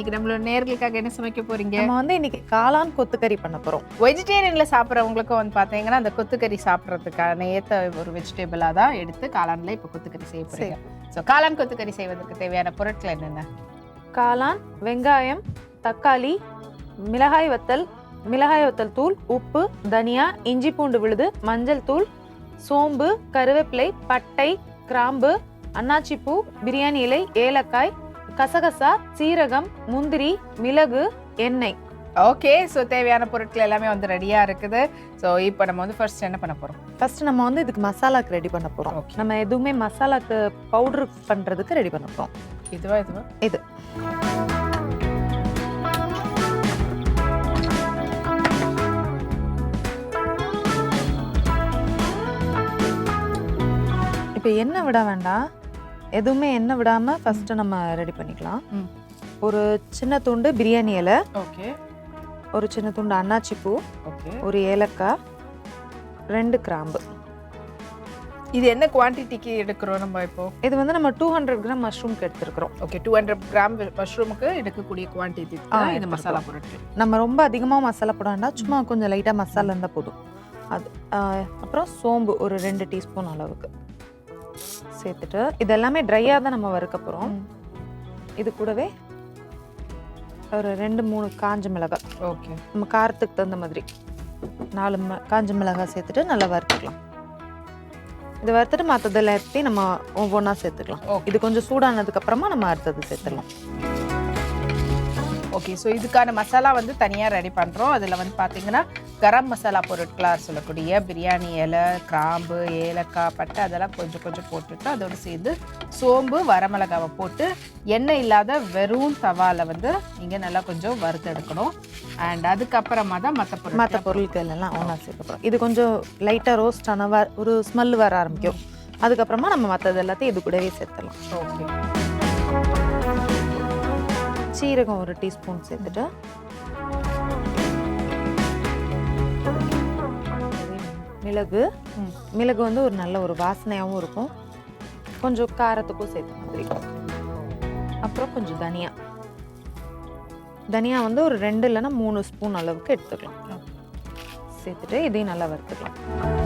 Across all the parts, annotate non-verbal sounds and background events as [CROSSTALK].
இன்னைக்கு நம்மளோட நேர்களுக்காக என்ன சமைக்க போறீங்க? நம்ம வந்து இன்னைக்கு காளான் கொத்துக்கறி பண்ண போறோம். வெஜிடேரியன்ல சாப்பிட்றவங்களுக்கும் வந்து பாத்தீங்கன்னா அந்த கொத்துக்கறி சாப்பிட்றதுக்கான ஏத்த ஒரு வெஜிடபிளா தான் எடுத்து காளான்ல இப்போ கொத்துக்கறி செய்ய போறீங்க. ஸோ காளான் கொத்துக்கறி செய்வதற்கு தேவையான பொருட்கள் என்னென்ன? காளான் வெங்காயம் தக்காளி மிளகாய் வத்தல் மிளகாய் வத்தல் தூள் உப்பு தனியா இஞ்சி பூண்டு விழுது மஞ்சள் தூள் சோம்பு கருவேப்பிலை பட்டை கிராம்பு அன்னாச்சி பூ பிரியாணி இலை ஏலக்காய் கசகசா சீரகம் முந்திரி மிளகு எண்ணெய். ஓகே ஸோ தேவையான பொருட்கள் எல்லாமே வந்து ரெடியா இருக்குது. ஸோ இப்போ நம்ம வந்து ஃபர்ஸ்ட் என்ன பண்ண போறோம்? ஃபர்ஸ்ட் நம்ம வந்து இதுக்கு மசாலாக்கு ரெடி பண்ண போறோம். Okay. நம்ம எதுவுமே மசாலாக்கு பவுடர் பண்றதுக்கு ரெடி பண்ண போறோம். இதுவா இதுவா? இது. இப்போ எண்ணெய் விட வேண்டாம். எதுவுமே எண்ணெய் விடாம ஃபர்ஸ்ட் நம்ம ரெடி பண்ணிக்கலாம். ஒரு சின்ன துண்டு பிரியாணி இலை. ஓகே. ஒரு சின்ன துண்டு அன்னாச்சி பூ. ஓகே. ஒரு ஏலக்காய். ரெண்டு கிராம்பு. இது என்ன குவான்டிட்டிக்கு எடுக்கிறோம் நம்ம இப்போ? இது வந்து நம்ம டூ ஹண்ட்ரட் கிராம் மஷ்ரூம்க்கு எடுத்துருக்குறோம். ஓகே டூ ஹண்ட்ரட் கிராம் மஷ்ரூமுக்கு எடுக்கக்கூடிய குவான்டிட்டி ஆ, இந்த. மசாலா பொருட்கள். நம்ம ரொம்ப அதிகமாக மசாலா போட வேண்டாம். சும்மா கொஞ்சம் லைட்டாக மசாலா இருந்தால் போதும். அது அப்புறம் சோம்பு ஒரு ரெண்டு டீஸ்பூன் அளவுக்கு. சேர்த்துட்டு இது எல்லாமே ட்ரையாக தான் நம்ம வறுக்க போகிறோம் இது கூடவே ஒரு ரெண்டு மூணு காஞ்ச மிளகாய். ஓகே. நம்ம காரத்துக்கு தகுந்த மாதிரி நாலு ம காஞ்ச மிளகாய் சேர்த்துட்டு நல்லா வறுத்துக்கலாம். இது வறுத்துட்டு மற்றது எல்லாத்தையும் நம்ம ஒவ்வொன்றா சேர்த்துக்கலாம். இது கொஞ்சம் சூடானதுக்கு அப்புறமா நம்ம அடுத்தது சேர்த்துடலாம். ஓகே ஸோ இதுக்கான மசாலா வந்து தனியாக ரெடி பண்ணுறோம் அதில் வந்து பார்த்தீங்கன்னா கரம் மசாலா பொருட்களாக சொல்லக்கூடிய பிரியாணி இலை கிராம்பு ஏலக்காய் பட்டை அதெல்லாம் கொஞ்சம் கொஞ்சம் போட்டுட்டு அதோடு சேர்ந்து சோம்பு வரமிளகாவை போட்டு எண்ணெய் இல்லாத வெறும் தவால வந்து நீங்கள் நல்லா கொஞ்சம் வறுத்தெடுக்கணும். அண்ட் அதுக்கப்புறமா தான் மற்ற பொருள் மற்ற பொருட்கள் எல்லாம் ஒன்றா சேர்க்க போகிறோம் இது கொஞ்சம் லைட்டாக ரோஸ்ட் ஆன ஒரு ஸ்மெல் வர ஆரம்பிக்கும். அதுக்கப்புறமா நம்ம மற்றது எல்லாத்தையும் இது கூடவே சேர்த்துடலாம். ஓகே சீரகம் ஒரு டீஸ்பூன் சேர்த்துட்டு. மிளகு. மிளகு வந்து ஒரு நல்ல ஒரு வாசனையாகவும் இருக்கும். கொஞ்சம் காரத்துக்கும் சேர்த்து மாதிரி. அப்புறம் கொஞ்சம் தனியா. தனியா வந்து ஒரு ரெண்டு இல்லைன்னா மூணு ஸ்பூன் அளவுக்கு எடுத்துக்கலாம். சேர்த்துட்டு இதையும் நல்லா வறுத்துக்கலாம்.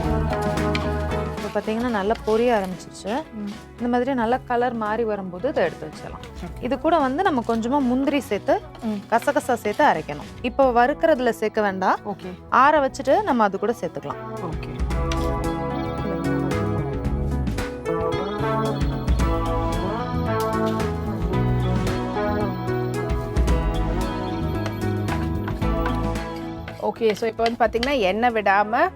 பார்த்தீங்கன்னா நல்லா பொரிய ஆரம்பிச்சிருச்சு. இந்த மாதிரி நல்லா கலர் மாறி வரும்போது இதை எடுத்து வச்சிடலாம். இது கூட வந்து நம்ம கொஞ்சமா முந்திரி சேர்த்து. கசகசா சேர்த்து அரைக்கணும். இப்போ வறுக்கிறதுல சேர்க்க வேண்டாம். ஓகே. ஆற வச்சுட்டு நம்ம அது கூட சேர்த்துக்கலாம். ஓகே. ஓகே ஸோ இப்போ வந்து பார்த்தீங்கன்னா எண்ணெய் விடாமல்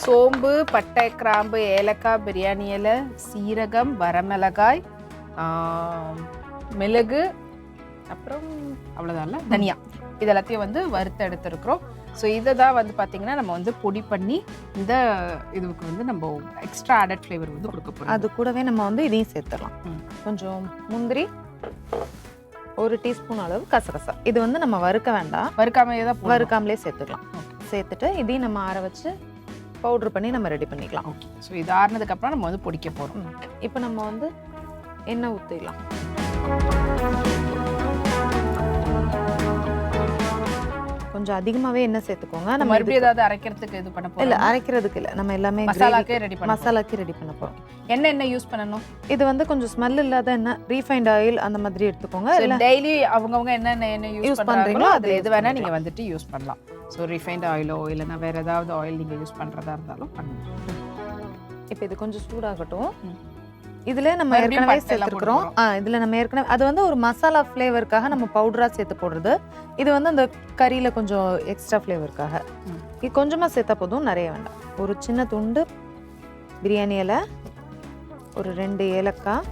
சோம்பு பட்டை கிராம்பு ஏலக்காய் பிரியாணி இலை சீரகம் வரமிளகாய் மிளகு அப்புறம் அவ்வளோதான்ல தனியா. இது எல்லாத்தையும் வந்து வறுத்து எடுத்துருக்குறோம். ஸோ இதை தான் வந்து பார்த்தீங்கன்னா நம்ம வந்து பொடி பண்ணி இந்த இதுக்கு வந்து நம்ம எக்ஸ்ட்ரா ஆடட் ஃப்ளேவர் வந்து கொடுக்க போகிறோம் அது கூடவே நம்ம வந்து இதையும் சேர்த்துடலாம். கொஞ்சம் முந்திரி ஒரு டீஸ்பூன் அளவு கசகசா. இது வந்து நம்ம வறுக்க வேண்டாம். வறுக்காமையே தான் வறுக்க வறுக்காமலே சேர்த்துக்கலாம் சேர்த்துட்டு இதையும் நம்ம ஆற வச்சு பவுடர் பண்ணி நம்ம ரெடி பண்ணிக்கலாம். ஓகே ஸோ இது ஆறுனதுக்கு அப்புறம் நம்ம வந்து பொடிக்க போகிறோம் இப்போ நம்ம வந்து எண்ணெய் ஊற்றிடலாம் கொஞ்சம் அதிகமாகவே எண்ணெய் சேர்த்துக்கோங்க. நம்ம மறுபடியும் ஏதாவது அரைக்கிறதுக்கு இது பண்ண இல்ல போகிறோம் அரைக்கிறதுக்கு இல்லை. நம்ம எல்லாமே மசாலாக்கே ரெடி பண்ண மசாலாக்கு ரெடி பண்ண போறோம். என்ன என்ன யூஸ் பண்ணணும்? இது வந்து கொஞ்சம் ஸ்மெல் இல்லாத எண்ணெய் ரீஃபைண்ட் ஆயில் அந்த மாதிரி எடுத்துக்கோங்க. இல்ல டெய்லி அவங்கவங்க என்னென்ன என்ன யூஸ் பண்றீங்களோ அதை எது வேணா பண்ணிக்கலாம். நீங்க வந்துட்டு யூஸ் பண்ணலாம். ஸோ ரிஃபைண்ட் ஆயிலோ இல்லைன்னா வேற ஏதாவது ஆயில் நீங்க யூஸ் பண்றதா இருந்தாலும் பண்ணலாம் இப்போ இது கொஞ்சம் சூடாகட்டும். இதுல நம்ம ஏற்கனவே சேர்த்துருக்குறோம். ஆ இதுல நம்ம ஏற்கனவே அது வந்து ஒரு மசாலா ஃப்ளேவருக்காக நம்ம பவுடரா சேர்த்து போடுறது. இது வந்து அந்த கறியில கொஞ்சம் எக்ஸ்ட்ரா ஃப்ளேவருக்காக. இது கொஞ்சமா சேர்த்தா போதும் நிறைய வேண்டாம். ஒரு சின்ன துண்டு பிரியாணி இலை ஒரு ரெண்டு ஏலக்காய்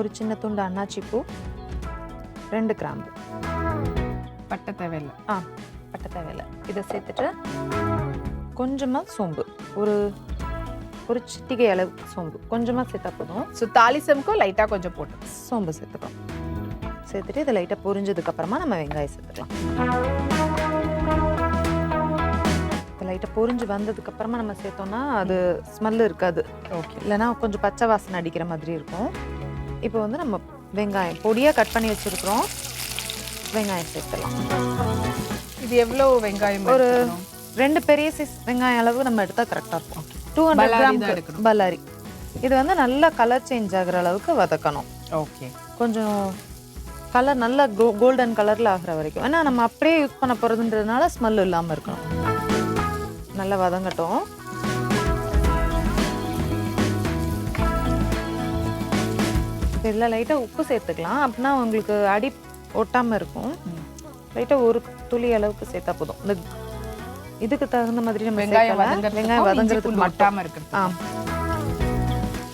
ஒரு சின்ன துண்டு அன்னாச்சி பூ ரெண்டு கிராம்பு. பட்டை தேவையில்லை. ஆ பட்டை தேவையில்லை. இதை சேர்த்துட்டு கொஞ்சமாக சோம்பு. ஒரு ஒரு சிட்டிகை அளவு சோம்பு. கொஞ்சமாக சேர்த்தா போதும். ஸோ தாலிசமுக்கும் லைட்டா கொஞ்சம் போட்டு. சோம்பு சேர்த்துக்கலாம். சேர்த்துட்டு இதை லைட்டாக பொரிஞ்சதுக்கு அப்புறமா நம்ம வெங்காயம் சேர்த்துக்கலாம். லைட்டாக பொரிஞ்சு வந்ததுக்கு அப்புறமா நம்ம சேர்த்தோம்னா அது ஸ்மெல் இருக்காது. ஓகே இல்லைன்னா கொஞ்சம் பச்சை வாசனை அடிக்கிற மாதிரி இருக்கும். இப்போ வந்து நம்ம வெங்காயம் பொடியாக கட் பண்ணி வச்சுருக்குறோம். வெங்காயம் சேர்த்துலாம் இது எவ்வளோ வெங்காயம் ஒரு? ரெண்டு பெரிய சைஸ் வெங்காயம் அளவு நம்ம எடுத்தால் கரெக்டாக இருக்கும். Two hundred gram. பல்லாரி. இது வந்து நல்லா கலர் சேஞ்ச் ஆகுற அளவுக்கு வதக்கணும். ஓகே கொஞ்சம் கலர் நல்லா கோல்டன் கலரில் ஆகிற வரைக்கும். ஏன்னா நம்ம அப்படியே யூஸ் பண்ண போகிறதுன்றதுனால ஸ்மெல் இல்லாமல் இருக்கணும். நல்லா வதங்கட்டும். இதில் லைட்டாக உப்பு சேர்த்துக்கலாம். அப்படின்னா உங்களுக்கு அடி ஒட்டாமல் இருக்கும். லைட்டாக ஒரு துளி அளவுக்கு சேர்த்தா போதும். இந்த இதுக்கு தகுந்த மாதிரி நம்ம வெங்காயம் வெங்காயம் வதங்குறதுக்கு பூண்டு மட்டும். ஒட்டாம இருக்கிறது ஆ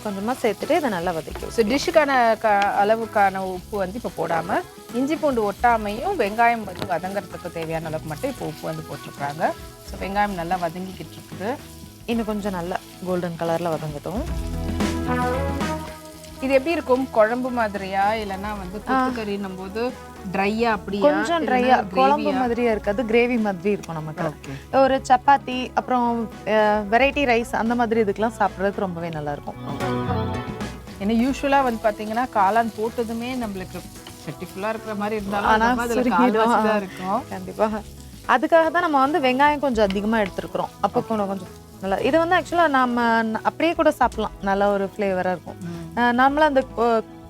கொஞ்சமாக சேர்த்துட்டு இதை நல்லா வதக்கி ஸோ டிஷ்ஷுக்கான க அளவுக்கான உப்பு வந்து இப்போ போடாம இஞ்சி பூண்டு ஒட்டாமையும் வெங்காயம் வந்து வதங்கறதுக்கு தேவையான அளவுக்கு மட்டும் இப்போ உப்பு வந்து போட்டிருக்காங்க ஸோ வெங்காயம் நல்லா வதங்கிக்கிட்டு இருக்குது. இன்னும் கொஞ்சம் நல்லா கோல்டன் கலரில் வதங்கட்டும். இது எப்படி இருக்கும்? குழம்பு மாதிரியா? இல்லைன்னா வந்து கொத்துக்கறின்னும் போது ட்ரையா அப்படியா? கொஞ்சம் ட்ரையா குழம்பு மாதிரியா இருக்காது. கிரேவி மாதிரி இருக்கும் நமக்கு. ஒரு சப்பாத்தி அப்புறம் வெரைட்டி ரைஸ் அந்த மாதிரி இதுக்கெல்லாம் சாப்பிட்றதுக்கு ரொம்பவே நல்லா இருக்கும் ஏன்னா யூஸ்வலா வந்து பாத்தீங்கன்னா காளான் போட்டதுமே நம்மளுக்கு செட்டிஃபுல்லா இருக்கிற மாதிரி இருந்தாலும் இருக்கும். கண்டிப்பாக அதுக்காக தான் நம்ம வந்து வெங்காயம் கொஞ்சம் அதிகமாக எடுத்துருக்குறோம். அப்போ கொஞ்சம் நல்லா இது வந்து ஆக்சுவலாக நம்ம அப்படியே கூட சாப்பிடலாம். நல்ல ஒரு ஃப்ளேவராக இருக்கும். நார்மலாக அந்த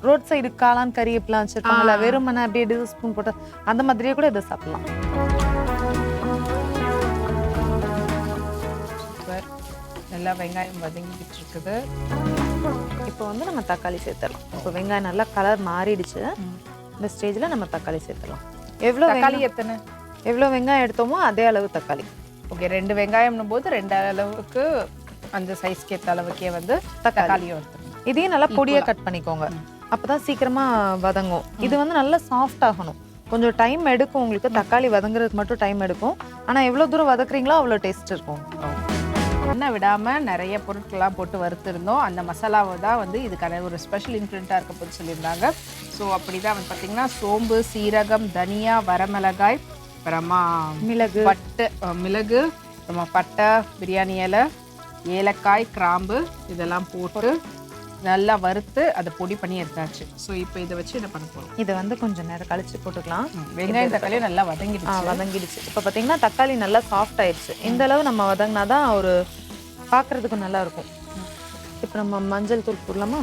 ரோட் சைடு காளான் கறி இப்படிலாம் வச்சுருப்பாங்கல்ல ஆ. வெறுமனை அப்படியே எடுத்து ஸ்பூன் போட்டு அந்த மாதிரியே கூட இதை சாப்பிடலாம். நல்லா வெங்காயம் வதங்கிக்கிட்டு இருக்குது இப்போ வந்து நம்ம தக்காளி சேர்த்துடலாம். இப்போ வெங்காயம் நல்லா கலர் மாறிடுச்சு. இந்த ஸ்டேஜில் நம்ம தக்காளி சேர்த்துடலாம். எவ்வளோ தக்காளி எத்தனை? எவ்வளோ வெங்காயம் எடுத்தோமோ அதே அளவு தக்காளி. ஓகே ரெண்டு வெங்காயம்னும் போது ரெண்டு அளவுக்கு அந்த சைஸ்க்கு ஏற்ற அளவுக்கே வந்து தக்காளியும் எடுத்துக்கணும். இதையும் நல்லா பொடியாக கட் பண்ணிக்கோங்க. அப்பதான் சீக்கிரமா வதங்கும். இது வந்து நல்லா சாஃப்ட் ஆகணும். கொஞ்சம் டைம் எடுக்கும் உங்களுக்கு. தக்காளி வதங்குறதுக்கு மட்டும் டைம் எடுக்கும். ஆனா எவ்வளவு தூரம் வதக்குறீங்களோ அவ்வளோ டேஸ்ட் இருக்கும். எண்ணெய் விடாம நிறைய பொருட்கள்லாம் போட்டு வறுத்திருந்தோம். அந்த மசாலாவை தான் வந்து இதுக்கான ஒரு ஸ்பெஷல் இன்க்ரீடியண்ட்டாக இருக்க போது சொல்லியிருந்தாங்க. ஸோ அப்படி தான் வந்து பார்த்தீங்கன்னா சோம்பு சீரகம் தனியா வரமிளகாய் அப்புறமா மிளகு. பட்டு மிளகு அப்புறமா பட்டை பிரியாணி இலை ஏலக்காய் கிராம்பு இதெல்லாம் போட்டு நல்லா வறுத்து அதை பொடி பண்ணி எடுத்தாச்சு. ஸோ இப்போ இதை வச்சு என்ன பண்ண போகிறோம் இதை வந்து கொஞ்சம் நேரம் கழிச்சு போட்டுக்கலாம். வெங்காயம் தக்காளி நல்லா வதங்கிடுச்சு. வதங்கிடுச்சு. இப்போ பார்த்தீங்கன்னா தக்காளி நல்லா சாஃப்ட் ஆயிடுச்சு. இந்த அளவு நம்ம வதங்கினா தான் ஒரு பார்க்கறதுக்கு நல்லா இருக்கும். இப்போ நம்ம மஞ்சள் தூள் போடலாமா.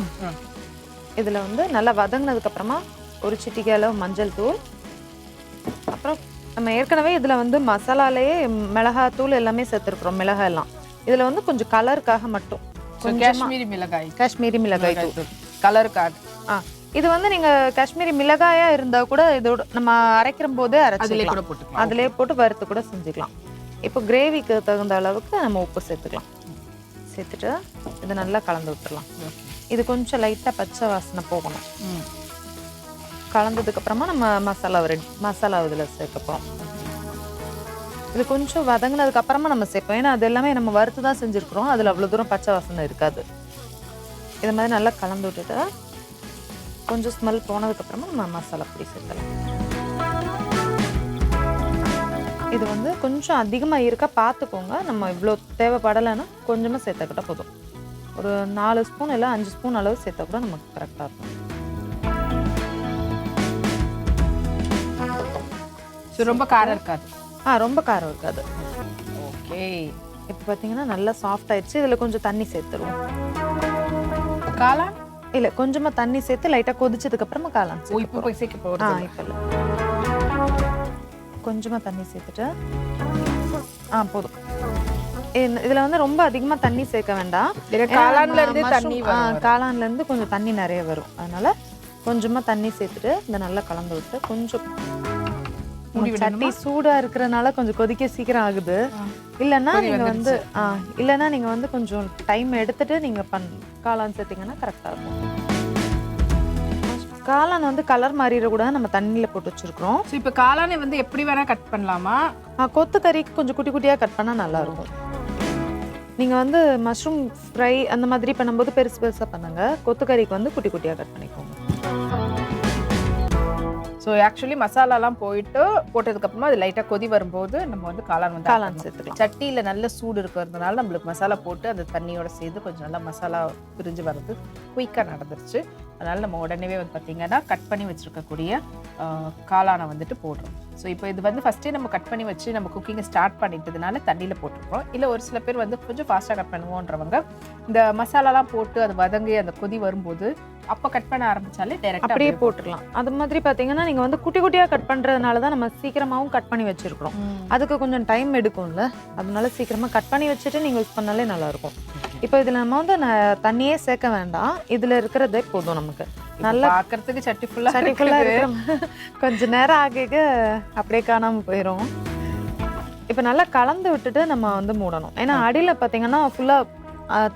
இதில் வந்து நல்லா வதங்கினதுக்கு அப்புறமா ஒரு சிட்டிகை அளவு மஞ்சள் தூள் அப்புறம் நம்ம ஏற்கனவே இதில் வந்து மசாலாலேயே மிளகாத்தூள் எல்லாமே சேர்த்துருக்குறோம் மிளகாய் எல்லாம் இதில் வந்து கொஞ்சம் கலருக்காக மட்டும். காஷ்மீரி மிளகாய். காஷ்மீரி மிளகாய் தூள். கலருக்காக. ஆ இது வந்து நீங்க காஷ்மீரி மிளகாயா இருந்தா கூட இதோட நம்ம அரைக்கிற போதே அரைச்சிக்கலாம். அதிலே போட்டு வறுத்து கூட செஞ்சுக்கலாம். இப்போ கிரேவிக்கு தகுந்த அளவுக்கு நம்ம உப்பு சேர்த்துக்கலாம். சேர்த்துட்டு இதை நல்லா கலந்து விட்டுறலாம். இது கொஞ்சம் லைட்டாக பச்சை வாசனை போகணும். கலந்ததுக்கப்புறமா கலந்ததுக்கு அப்புறமா நம்ம மசாலா ரெடி மசாலா இதில் சேர்க்க போகிறோம் இது கொஞ்சம் வதங்கினதுக்கு அப்புறமா நம்ம சேர்ப்போம். ஏன்னா அது எல்லாமே நம்ம வறுத்து தான் செஞ்சுருக்குறோம். அதில் அவ்வளோ தூரம் பச்சை வாசனை இருக்காது. இது மாதிரி நல்லா கலந்து விட்டுட்டு கொஞ்சம் ஸ்மெல் போனதுக்கு அப்புறமா நம்ம மசாலா பொடி சேர்க்கலாம். இது வந்து கொஞ்சம் அதிகமாக இருக்கா பார்த்துக்கோங்க நம்ம இவ்வளோ தேவைப்படலைன்னா கொஞ்சமாக சேர்த்துக்கிட்டால் போதும். ஒரு நாலு ஸ்பூன் இல்லை அஞ்சு ஸ்பூன் அளவு சேர்த்தா கூட நமக்கு கரெக்டாக இருக்கும். ஸோ ரொம்ப காரம் இருக்காது. ஆ ரொம்ப காரம் இருக்காது. ஓகே. இப்போ பார்த்தீங்கன்னா நல்லா சாஃப்ட் ஆயிடுச்சு. இதில் கொஞ்சம் தண்ணி சேர்த்துருவோம். காளான்? இல்லை கொஞ்சமாக தண்ணி சேர்த்து லைட்டாக கொதிச்சதுக்கு அப்புறமா காளான் இப்போ போய் சேர்க்க ஆ போகிறது இப்போ இல்லை. கொஞ்சமாக தண்ணி சேர்த்துட்டு ஆ போதும். இதுல வந்து ரொம்ப அதிகமா தண்ணி சேர்க்க வேண்டாம். காளான்ல இருந்து தண்ணி ஆ, காளான்ல இருந்து கொஞ்சம் தண்ணி நிறைய வரும். அதனால கொஞ்சமா தண்ணி சேர்த்துட்டு இதை நல்லா கலந்து விட்டு கொஞ்சம் சட்டி சூடா இருக்கிறனால கொஞ்சம் கொதிக்க சீக்கிரம் ஆகுது. இல்லைன்னா கொதி நீங்க வந்து ஆ இல்லைன்னா நீங்க வந்து கொஞ்சம் டைம் எடுத்துட்டு நீங்க பண் காளான் சேர்த்தீங்கன்னா கரெக்டா இருக்கும். காளான் வந்து கலர் மாறிடக்கூடாது நம்ம தண்ணியில போட்டு வச்சிருக்கிறோம். ஸோ இப்போ காளானை வந்து எப்படி வேணா கட் பண்ணலாமா? ஆ, கொத்துக்கறிக்கு கொஞ்சம் குட்டி குட்டியாக கட் பண்ணால் நல்லா இருக்கும். நீங்கள் வந்து மஷ்ரூம் ஃப்ரை அந்த மாதிரி பண்ணும்போது பெருசு பெருசாக பண்ணுங்க. கொத்துக்கறிக்கு வந்து குட்டி குட்டியாக கட் பண்ணிக்கோங்க. ஸோ ஆக்சுவலி மசாலாலாம் போயிட்டு போட்டதுக்கப்புறமா அது லைட்டாக கொதி வரும்போது நம்ம வந்து காளான் வந்து காளான். சேர்த்துக்கலாம். சட்டியில் நல்ல சூடு இருக்கிறதுனால நம்மளுக்கு மசாலா போட்டு அந்த தண்ணியோட சேர்ந்து கொஞ்சம் நல்லா மசாலா பிரிஞ்சு வர்றது குயிக்காக நடந்துருச்சு. அதனால நம்ம உடனே வந்து பார்த்தீங்கன்னா கட் பண்ணி வச்சிருக்கக்கூடிய காளானை வந்துட்டு போடுறோம். ஸோ இப்போ இது வந்து ஃபஸ்ட்டே நம்ம கட் பண்ணி வச்சு நம்ம குக்கிங்கை ஸ்டார்ட் பண்ணிட்டதுனால தண்ணியில் போட்டிருக்கோம் இல்லை ஒரு சில பேர் வந்து கொஞ்சம் ஃபாஸ்ட்டாக கட் பண்ணுவோன்றவங்க இந்த மசாலாலாம் போட்டு அது வதங்கி அந்த கொதி வரும்போது அப்போ கட் பண்ண ஆரம்பிச்சாலே டேரெக்டாக அப்படியே போட்டுடலாம். அது மாதிரி பாத்தீங்கன்னா நீங்க வந்து குட்டி குட்டியா கட் பண்றதுனால தான் நம்ம சீக்கிரமாவும் கட் பண்ணி வச்சிருக்கிறோம். அதுக்கு கொஞ்சம் டைம் எடுக்கும்ல. அதனால சீக்கிரமா கட் பண்ணி வச்சுட்டு நீங்க யூஸ் பண்ணாலே நல்லா இருக்கும் இப்போ இதுல நம்ம வந்து தண்ணியே சேர்க்க வேண்டாம். இதுல இருக்கிறதே போதும் நமக்கு. நல்லா பார்க்கறதுக்கு சட்டி ஃபுல்லாக சரி ஃபுல்லா இருக்கிற [LAUGHS] கொஞ்ச நேரம் ஆக அப்படியே காணாம போயிடும் இப்போ நல்லா கலந்து விட்டுட்டு நம்ம வந்து மூடணும். ஏன்னா அடியில பாத்தீங்கன்னா ஃபுல்லா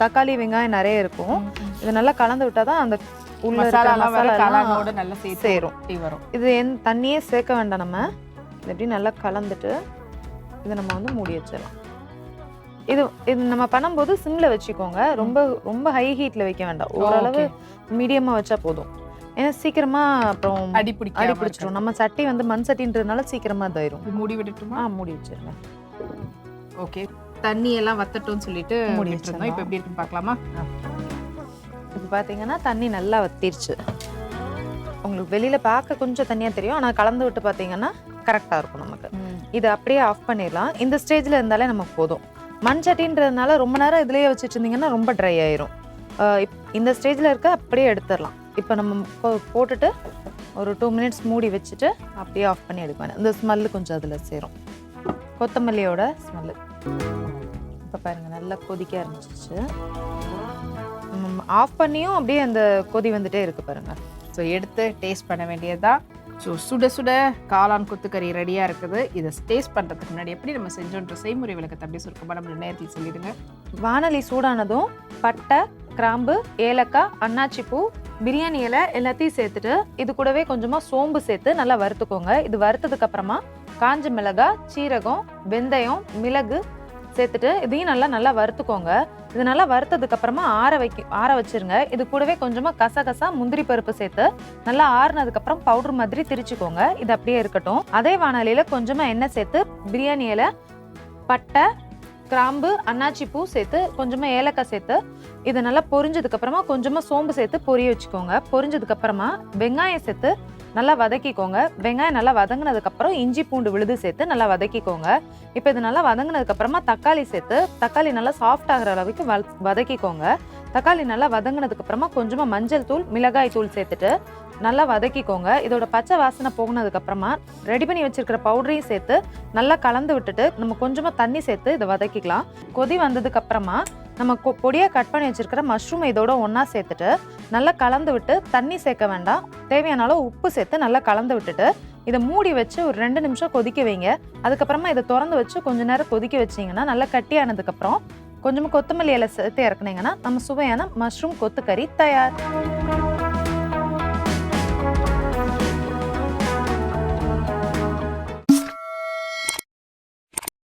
தக்காளி வெங்காயம் நிறைய இருக்கும். இது நல்லா கலந்து விட்டாதான் அந்த உள்ள நல்லா சேரும். வரும். இது என் தண்ணியே சேர்க்க வேண்டாம் நம்ம. இது எப்படி நல்லா கலந்துட்டு இதை நம்ம வந்து மூடி வச்சிடலாம். இது இது நம்ம பண்ணும்போது சிம்ல வச்சுக்கோங்க. ரொம்ப ரொம்ப ஹை ஹீட்ல வைக்க வேண்டாம். ஓரளவு மீடியமா வச்சா போதும். ஏன்னா சீக்கிரமா அப்புறம் அடி பிடிக்க அடி பிடிச்சிரும். நம்ம சட்டி வந்து மண் சட்டின்றதுனால சீக்கிரமா இதாயிரும். மூடி விட்டுட்டுமா ஆ மூடி வச்சிருங்க. ஓகே தண்ணி எல்லாம் வத்தட்டும்னு சொல்லிட்டு மூடி விட்டுருந்தோம் இப்போ எப்படி இருக்குன்னு பார்க்கலாமா? இப்போ பாத்தீங்கன்னா தண்ணி நல்லா வத்திருச்சு. உங்களுக்கு வெளியில பார்க்க கொஞ்சம் தண்ணியா தெரியும். ஆனா கலந்து விட்டு பாத்தீங்கன்னா கரெக்டா இருக்கும் நமக்கு. இதை அப்படியே ஆஃப் பண்ணிடலாம். இந்த ஸ்டேஜில் இருந்தாலே நமக்கு போதும். மண் சட்டின்றதுனால ரொம்ப நேரம் இதுலேயே வச்சுட்டு இருந்தீங்கன்னா ரொம்ப ட்ரை ஆயிரும். இந்த ஸ்டேஜில் இருக்க அப்படியே எடுத்துடலாம். இப்போ நம்ம போ- போட்டுட்டு ஒரு டூ மினிட்ஸ் மூடி வச்சுட்டு அப்படியே ஆஃப் பண்ணி வேண்டாம் இந்த ஸ்மெல்லு கொஞ்சம் அதில் சேரும். கொத்தமல்லியோட ஸ்மெல்லு இப்போ பாருங்க நல்லா கொதிக்க ஆரம்பிச்சிச்சு ஆஃப் பண்ணியும் அப்படியே அந்த கொதி வந்துட்டே இருக்கு பாருங்க. ஸோ எடுத்து டேஸ்ட் பண்ண வேண்டியதுதான். ஸோ சுட சுட காளான் கொத்துக்கறி ரெடியாக இருக்குது. இதை டேஸ்ட் பண்ணுறதுக்கு முன்னாடி எப்படி நம்ம செஞ்சோன்ற செய்முறை விளக்கத்தை அப்படியே சுருக்கமாக நம்ம நேரத்தில் சொல்லிடுங்க. வானலி சூடானதும் பட்டை கிராம்பு ஏலக்காய் அன்னாச்சி பூ பிரியாணி இலை எல்லாத்தையும் சேர்த்துட்டு இது கூடவே கொஞ்சமாக சோம்பு சேர்த்து நல்லா வறுத்துக்கோங்க. இது வறுத்ததுக்கு அப்புறமா காஞ்ச மிளகாய் சீரகம் வெந்தயம் மிளகு சேர்த்துட்டு இதையும் நல்லா நல்லா வறுத்துக்கோங்க. இது நல்லா வறுத்ததுக்கு அப்புறமா ஆற வைக்க ஆற வச்சிருங்க. இது கூடவே கொஞ்சமா கசகசா முந்திரி பருப்பு சேர்த்து நல்லா ஆறுனதுக்கு அப்புறம் பவுடர் மாதிரி திரிச்சுக்கோங்க. இது அப்படியே இருக்கட்டும். அதே வானலியில கொஞ்சமா எண்ணெய் சேர்த்து பிரியாணி இலை பட்டை கிராம்பு அன்னாச்சி பூ சேர்த்து கொஞ்சமா ஏலக்காய் சேர்த்து இதை நல்லா பொரிஞ்சதுக்கப்புறமா கொஞ்சமாக சோம்பு சேர்த்து பொரிய வச்சுக்கோங்க. பொரிஞ்சதுக்கப்புறமா வெங்காயம் சேர்த்து நல்லா வதக்கிக்கோங்க. வெங்காயம் நல்லா வதங்கினதுக்கப்புறம் இஞ்சி பூண்டு விழுது சேர்த்து நல்லா வதக்கிக்கோங்க. இப்போ இது நல்லா வதங்கினதுக்கப்புறமா தக்காளி சேர்த்து தக்காளி நல்லா சாஃப்ட் ஆகுற அளவுக்கு வ வதக்கிக்கோங்க. தக்காளி நல்லா வதங்கினதுக்கப்புறமா கொஞ்சமாக மஞ்சள் தூள் மிளகாய் தூள் சேர்த்துட்டு நல்லா வதக்கிக்கோங்க. இதோட பச்சை வாசனை போகினதுக்கப்புறமா ரெடி பண்ணி வச்சுருக்கிற பவுடரையும் சேர்த்து நல்லா கலந்து விட்டுட்டு நம்ம கொஞ்சமாக தண்ணி சேர்த்து இதை வதக்கிக்கலாம். கொதி வந்ததுக்கப்புறமா நம்ம கொ- பொடியா கட் பண்ணி வச்சிருக்கிற மஷ்ரூம் இதோட ஒன்றா சேர்த்துட்டு நல்லா கலந்து விட்டு தண்ணி சேர்க்க வேண்டாம். தேவையான அளவு உப்பு சேர்த்து நல்லா கலந்து விட்டுட்டு இதை மூடி வச்சு ஒரு ரெண்டு நிமிஷம் கொதிக்க வைங்க. அதுக்கப்புறமா இதை திறந்து வச்சு கொஞ்ச நேரம் கொதிக்க வச்சீங்கன்னா நல்லா கட்டியானதுக்கப்புறம் கொஞ்சமாக கொத்தமல்லி இலை சேர்த்து இறக்குனீங்கன்னா நம்ம சுவையான மஷ்ரூம் கொத்துக்கறி தயார்.